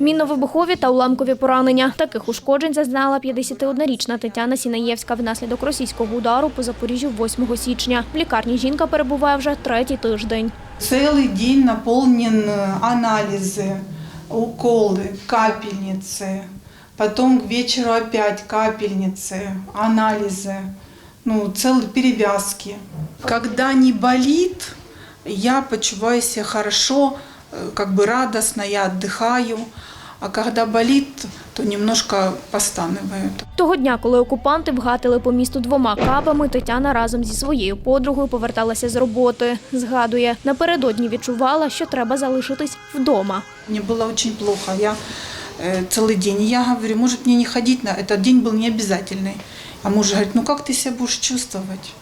Мінно-вибухові та уламкові поранення. Таких ушкоджень зазнала 51-річна Тетяна Сінаєвська внаслідок російського удару по Запоріжжю 8 січня. В лікарні жінка перебуває вже третій тиждень. Целый день наполнен э, анализы, уколы, капельницы. Потом к вечеру опять капельницы, анализы, ну, целые перевязки. Когда не болит, я почуваю себя хорошо, э, как бы радостно, я отдыхаю. А когда болит, то немножко постанываю. Того дня, коли окупанти вгатили по місту двома кабами, Тетяна разом зі своєю подругою поверталася з роботи. Згадує, напередодні відчувала, що треба залишитись вдома. Мне было очень плохо. Я э, целый день. И я говорю, может мне не ходить на этот день был не обязательный. А муж говорит, ну как ты себя будешь чувствовать?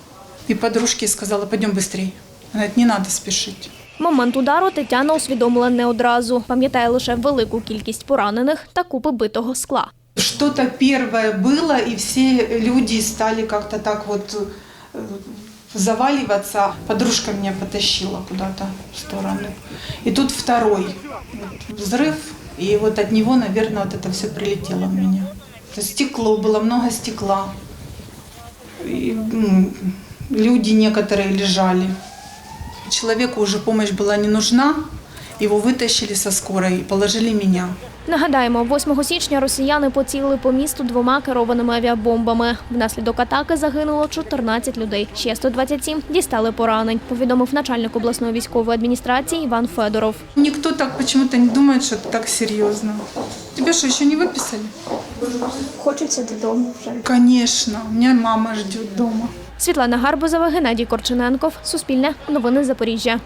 И подружке сказала, пойдем быстрее. Она говорит, не надо спешить. Момент удару Тетяна усвідомила не одразу. Пам'ятає лише велику кількість поранених та купи битого скла. Что-то первое было, и все люди стали как-то так вот э, заваливаться. Подружка меня потащила куда-то в сторону. И тут второй вот взрыв, и вот от него, наверное, вот это все прилетело в меня. То есть Стекло было, много стекла. И, м, люди некоторые лежали. Человеку уже помощь была не нужна. Его вытащили со скорой и положили меня. Нагадаємо, 8 січня росіяни поцілили по місту двома керованими авіабомбами. Внаслідок атаки загинуло 14 людей. Ще 127 дістали поранень. Повідомив начальник обласної військової адміністрації Іван Федоров. Никто так почему-то не думает, что это так серьезно. Тебя что, еще не выписали? Хочеться додому вже. Конечно, у меня мама ждет дома. Світлана Гарбузова, Геннадій Корчененков. Суспільне. Новини Запоріжжя.